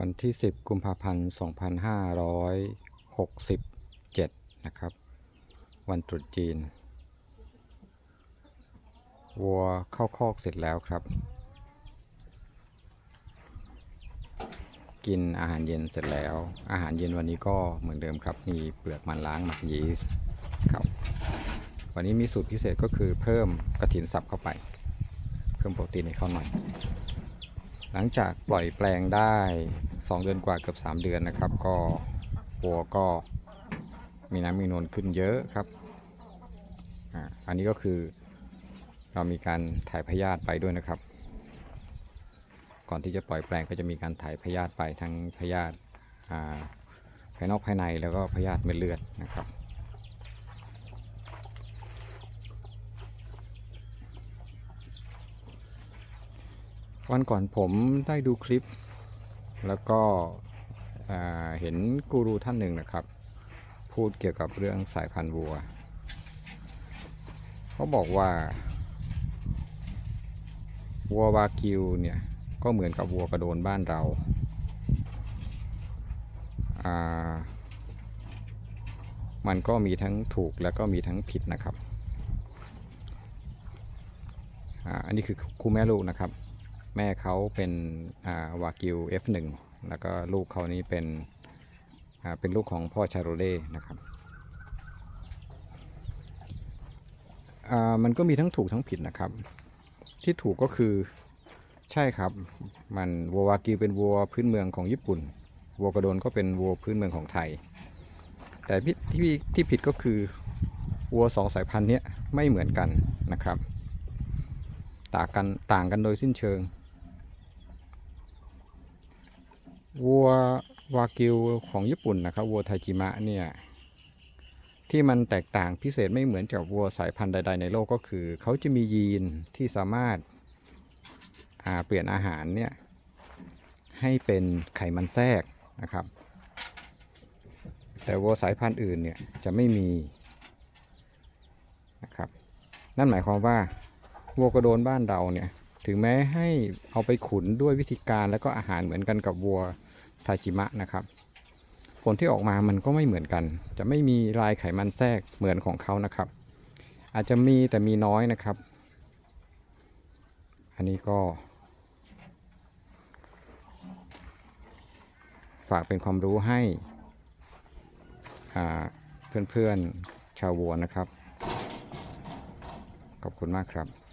วันที่ 10 กุมภาพันธ์ 2567 นะครับ วันตรุษจีน วัวเข้าคอกเสร็จแล้วครับ กินอาหารเย็นเสร็จแล้ว อาหารเย็นวันนี้ก็เหมือนเดิมครับ มีเปลือกมันล้างหมักยีสต์ครับ วันนี้มีสูตรพิเศษก็คือเพิ่มกระถินสับเข้าไป เพิ่มโปรตีนให้เขาหน่อย หลังจากปล่อยแปลงได้ 2 เดือนกว่าเกือบ 3 เดือนนะครับ ก็วัวก็มีน้ำมีนวลขึ้นเยอะครับออันนี้ก็คือเรามีการถ่ายพยาธิไปด้วยนะครับ ก่อนที่จะปล่อยแปลงก็จะมีการถ่ายพยาธิไปทั้งพยาธิภายนอกภายในแล้วก็พยาธิเม็ดเลือดนะครับ วันก่อนผมได้ดูคลิป แล้วก็เห็นกูรูท่านหนึ่งนะครับ พูดเกี่ยวกับเรื่องสายพันธุ์วัว เขาบอกว่า วัววากิวเนี่ย ก็เหมือนกับวัวกระโดนบ้านเราามันก็มีทั้งถูกแล้วก็มีทั้งผิดนะครับอ,อันนี้คือคู่แม่ลูกนะครับ แม่เขาเป็นวากิว F1 แล้วก็ลูกเขานี้เป็นเป็นลูกของพ่อชาโรเล่นะครับอ่ามันก็มีทั้งถูกทั้งผิดนะครับ ที่ถูกก็คือใช่ครับ มันวัววากิวเป็นวัวพื้นเมืองของญี่ปุ่นวัวกระโดนก็เป็นวัวพื้นเมืองของไทย แต่ที่ที่ที่ผิดก็คือวัวสองสายพันธุ์นี้ไม่เหมือนกันนะครับ ต่างกันต่างกันโดยสิ้นเชิง วัววากิวของญี่ปุ่นนะครับวัวไทจิมะเนี่ยที่มันแตกต่างพิเศษไม่เหมือนกับวัวสายพันธุ์ใด ๆ ในโลกก็คือ เขาจะมียีนที่สามารถาเปลี่ยนอาหารเนี่ยให้เป็นไขมันแทรกนะครับ แต่วัวสายพันธุ์อื่นเนี่ยจะไม่มีนะครับ นั่นหมายความว่าวัวกระโดนบ้านเราเนี่ย ถึงแม้ให้เอาไปขุนด้วยวิธีการแล้วก็อาหารเหมือนกันกับวัวทาจิมะนะครับ ผลที่ออกมามันก็ไม่เหมือนกัน จะไม่มีลายไขมันแทรกเหมือนของเขานะครับ อาจจะมีแต่มีน้อยนะครับ อันนี้ก็ ฝากเป็นความรู้ให้เพื่อนๆชาววัวนะครับ ขอบคุณมากครับ